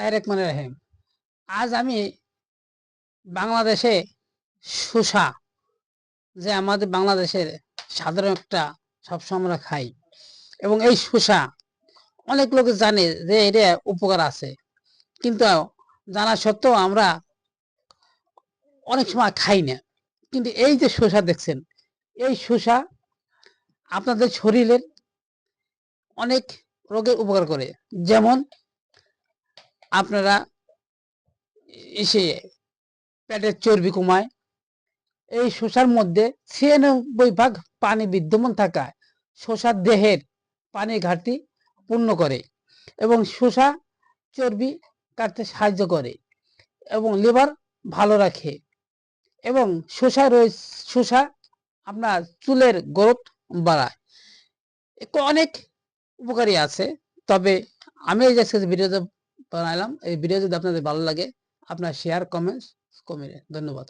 তাহের মানে রাহিম আজ আমি বাংলাদেশে শসা, যে আমাদের বাংলাদেশের সাধারণ একটা সবসময় আমরা খাই। এবং এই শসা অনেক লোক জানে যে এটা উপকার আছে। কিন্তু জানা সত্ত্বেও আমরা অনেক সময় খাই না। কিন্তু এই যে শসা দেখছেন, এই শসা আপনাদের শরীরের অনেক রোগের উপকার করে। যেমন আপনারা এসে পেটের চর্বি কমায় এই শসার মধ্যে ছিয়ানব্বই ভাগ পানি বিদ্যমান থাকায় শসার দেহের পানি ঘাটতি পূর্ণ করে এবং শসা চর্বি কাটতে সাহায্য করে এবং লিভার ভালো রাখে এবং শসা রয়েছে শসা আপনার চুলের গ্রোথ বাড়ায়। অনেক উপকারী আছে, তবে আমি এই যে ভিডিওতে বানালাম এই ভিডিও যদি আপনাদের ভালো লাগে আপনার শেয়ার কমেন্টস কমে ধন্যবাদ